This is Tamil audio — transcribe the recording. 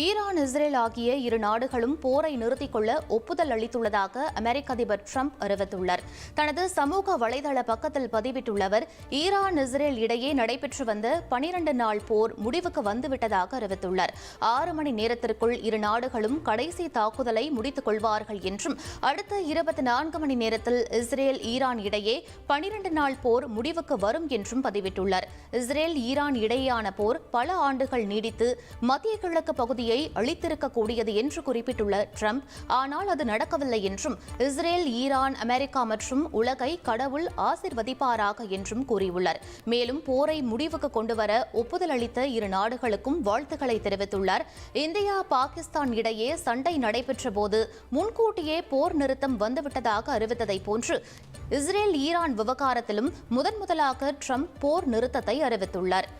ஈரான் இஸ்ரேல் ஆகிய இரு நாடுகளும் போரை நிறுத்திக் கொள்ள ஒப்புதல் அளித்துள்ளதாக அமெரிக்க அதிபர் ட்ரம்ப் அறிவித்துள்ளார். தனது சமூக வலைதள பக்கத்தில் பதிவிட்டுள்ளவர் ஈரான் இஸ்ரேல் இடையே நடைபெற்று வந்த பனிரண்டு நாள் போர் முடிவுக்கு வந்துவிட்டதாக அறிவித்துள்ளார். ஆறு மணி நேரத்திற்குள் இரு நாடுகளும் கடைசி தாக்குதலை முடித்துக் கொள்வார்கள் என்றும் அடுத்த இருபத்தி நான்கு மணி நேரத்தில் இஸ்ரேல் ஈரான் இடையே பனிரண்டு நாள் போர் முடிவுக்கு வரும் என்றும் பதிவிட்டுள்ளார். இஸ்ரேல் ஈரான் இடையேயான போர் பல ஆண்டுகள் நீடித்து மத்திய கிழக்கு பகுதி பகுதியை அளித்திருக்கக்கூடியது என்று குறிப்பிட்டுள்ள ட்ரம்ப் ஆனால் அது நடக்கவில்லை என்றும் இஸ்ரேல் ஈரான் அமெரிக்கா மற்றும் உலகை கடவுள் ஆசிர்வதிப்பாராக என்றும் கூறியுள்ளார். மேலும் போரை முடிவுக்கு கொண்டுவர ஒப்புதல் அளித்த இரு நாடுகளுக்கும் வாழ்த்துக்களை தெரிவித்துள்ளார். இந்தியா பாகிஸ்தான் இடையே சண்டை நடைபெற்ற போது முன்கூட்டியே போர் நிறுத்தம் வந்துவிட்டதாக அறிவித்ததை போன்று இஸ்ரேல் ஈரான் விவகாரத்திலும் முதன் முதலாக ட்ரம்ப் போர் நிறுத்தத்தை அறிவித்துள்ளார்.